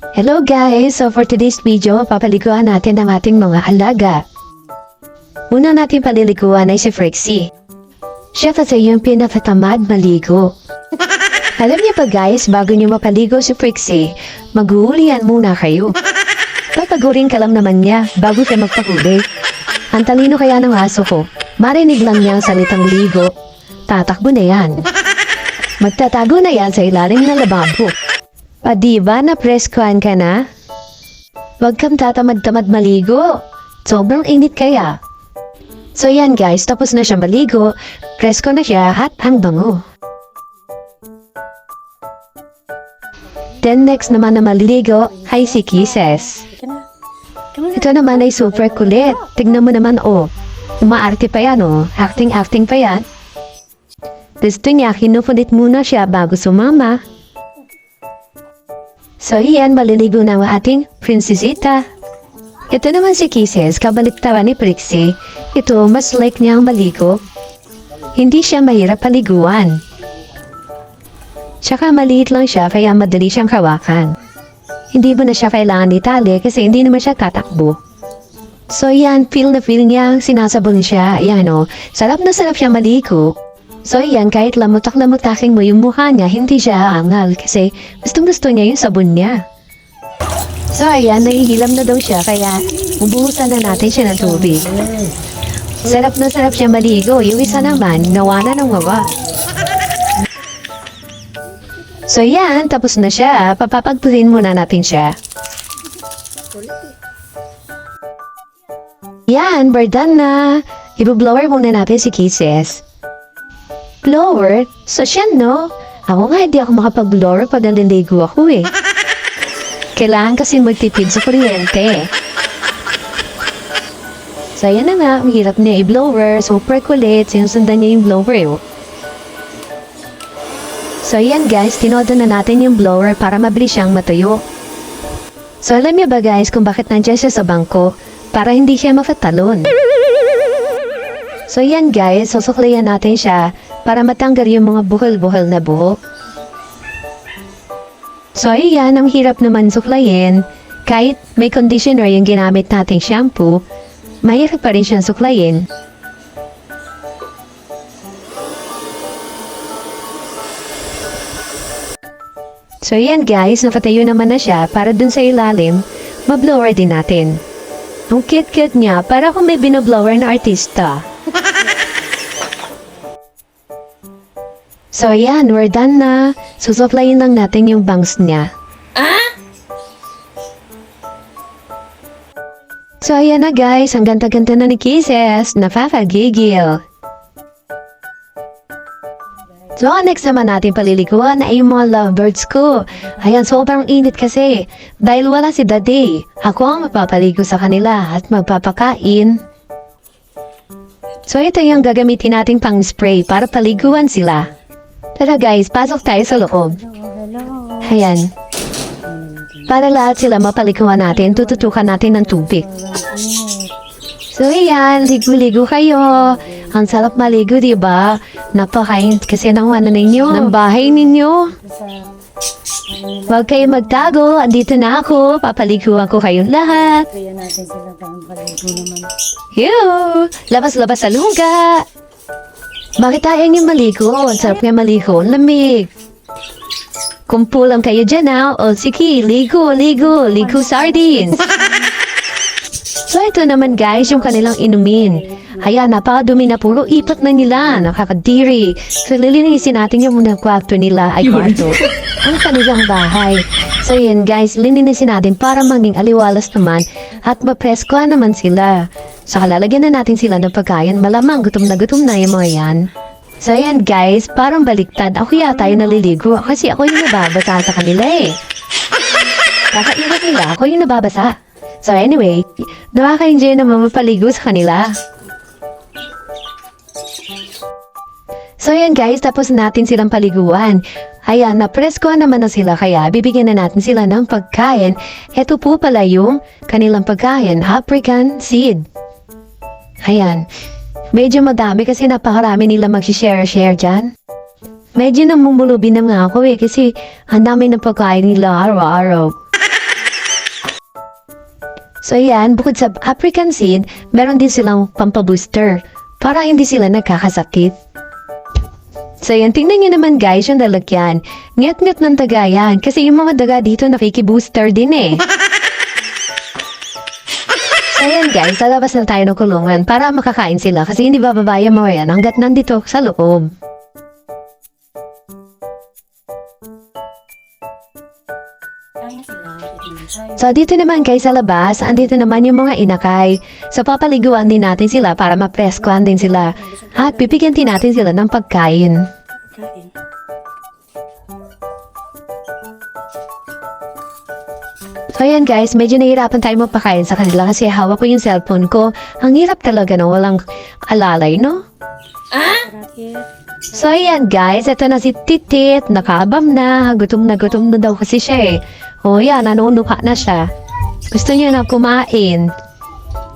Hello guys! So for today's video, papaliguan natin ang ating mga alaga. Una natin paliliguan ay si Frixie. Siya kasi yung pinakatamad maligo. Alam niyo pa guys, bago niyo mapaligo si Frixie, maghuhulihan muna kayo. Papagurin ka lang naman niya bago siya magpahuli. Ang talino kaya ng aso ko, marinig lang niya ang salitang ligo. Tatakbo na yan. Magtatago na yan sa ilalim ng lababo. Pa di ba na preskuhan ka na? Huwag kang tatamad-tamad maligo. Sobrang init kaya. So yan guys, tapos na siya maligo, presko na siya at ang bango. Then next naman na maliligo ay si Kisses. Ito naman ay super kulit. Tignan mo naman oh. Umaarte pa yan oh. Acting-acting pa yan. Gusto niya, kinukulit muna siya bago sumama. So iyan, maliligo na ang ating prinsesita. Ito naman si Kisses, kabaliktaran ni Prixie. Ito, mas like niya maligo. Hindi siya mahirap paliguan. Tsaka maliit lang siya kaya madali siyang hawakan. Hindi mo na siya kailangan itali kasi hindi naman siya tatakbo. So yan, feel na feel niya sinasabon siya. Yan o, sarap na sarap siya maligo. So yan, kahit lamutak-lamutaking mo yung mukha niya, hindi siya aangal kasi gustong gusto niya yung sabon niya. So ayan, nahihilam na daw siya kaya ubuhusan na natin siya ng tubig. Sarap na sarap siya maligo. Yung isa naman, nawala ng wawa. So yan, tapos na siya. Papapagputin muna natin siya. Yan, we're done na. Ibu-blower muna natin si Kisses. Blower? So siya no? Ako nga hindi ako makapag-blower pag naliligo ako eh. Kailangan kasi magtipid sa kuryente. So yan na nga, ang hirap niya i-blower. Super kulit. Sinusundan niya yung blower eh. So yan guys, tinodo na natin yung blower para mabilis siyang matuyo. So alam niyo ba guys kung bakit nandiyan siya sa bangko? Para hindi siya mafatalon. So yan guys, susuklayan natin siya para matanggal yung mga buhol-buhol na buhok. So ayan, ang hirap naman suklayin. Kahit may conditioner yung ginamit nating shampoo, mahirap pa rin siyang suklayin. So yan guys, nakatayo naman na siya para dun sa ilalim, mablower din natin. Ang cute-cute niya, para kung may binoblower na artista. So yan, we're done na. Susuplayin lang natin yung bangs niya. So ayan na guys, ang ganda-ganda na ni Kisses, napapagigil. So, ang next naman natin palilikuan ay yung mga lovebirds ko. Ayan, sobrang init kasi. Dahil wala si Daddy, ako ang mapapaligo sa kanila at magpapakain. So, ito yung gagamitin nating pang spray para paliguan sila. Tara guys, pasok tayo sa loob. Ayan. Para lahat sila mapaliguan natin, tututukan natin ng tubig. So, ayan, ligo-ligo kayo. Ang sarap maligo, di ba? Napakainit kasi ng ano ninyo, ng bahay ninyo. Huwag kayo magtago, andito na ako, papaliguan ko kayong lahat. Yoo! Labas-labas sa luga! Bakit tayo yung maligo? Ang sarap nga maligo, lamig. Kumpulang kayo dyan ha. O sige, ligo, ligo, ligo sardines. So ito naman guys, yung kanilang inumin. Ayan, napakadumi na puro ipot na nila, nakakadiri. So lilinisin natin yung mga kwarto nila ay kwarto. ang kanilang bahay. So yun guys, lilinisin natin para maging aliwalas naman at mapresko naman sila. So lalagyan na natin sila ng pagkain, malamang gutom na gutom na yung mga yan. So ayan guys, parang baliktad. Ako yata yung naliligo kasi ako yung nababasa sa kanila eh. Kakaingat nila, ako yung nababasa. So anyway, nakaka-enjoy naman mapaligo sa kanila. So yan guys, tapos natin silang paliguan. Ayan, napresko naman na sila kaya bibigyan na natin sila ng pagkain. Ito po pala yung kanilang pagkain, African seed. Ayan, medyo madami kasi napakarami nila mag-share-share dyan. Medyo namumulubi na nga ako eh kasi ang dami ng pagkain nila araw-araw. So yan, bukod sa African seed, meron din silang pampabooster para hindi sila nagkakasakit. So yan, tingnan nyo naman guys yung lalagyan. Ngat-ngat ng daga. Kasi yung mga daga dito nakikibooster din eh. So yan guys, lalabas na tayo ng kulungan para makakain sila kasi hindi bababa yung mga yan hanggat nandito sa loob. So dito naman guys sa labas, andito naman yung mga inakay. So papaliguan din natin sila para mapreskuhan din sila. At bibigyan din natin sila ng pagkain. Kain. So ayan guys, medyo nahihirapan tayo magpakain sa kanila kasi hawak ko yung cellphone ko. Ang hirap talaga no, walang alalay no? Racket. So ayan guys, ito na si Titit, nakaabam na, gutom na gutom na daw kasi siya eh. O yan, nanunuka na siya. Gusto niya na kumain.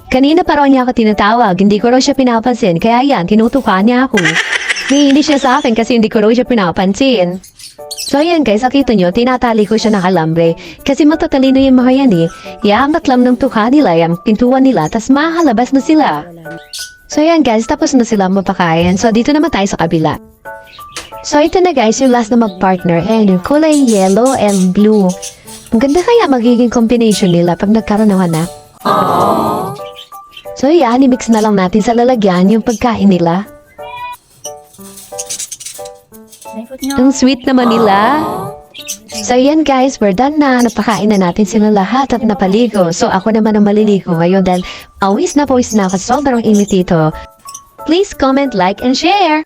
Kanina pa raw niya ako tinatawag, hindi ko raw siya pinapansin, kaya yan, tinutuka niya ako. Hindi siya sa akin kasi hindi ko raw siya pinapansin. So ayan guys, nakita nyo, tinatali ko siya ng alambre. Kasi matatalino yung mga yan eh. Iaangat lang ng tuka nila, yung pintuan nila, tas mahalabas na sila. So yan guys, tapos na sila mapakain. So dito naman tayo sa kabila. So ito na guys, yung last na mag-partner. And yung kulay yellow and blue. Ang ganda kaya magiging combination nila pag nagkaroon ng anak. So yan, i-mix na lang natin sa lalagyan yung pagkain nila. Ang sweet naman nila. So yan guys, we're done na. Napakain na natin sila lahat at napaligo. So ako naman ang maliligo ngayon dahil awis na pawis na ako. Sobrang init dito. Please comment, like, and share!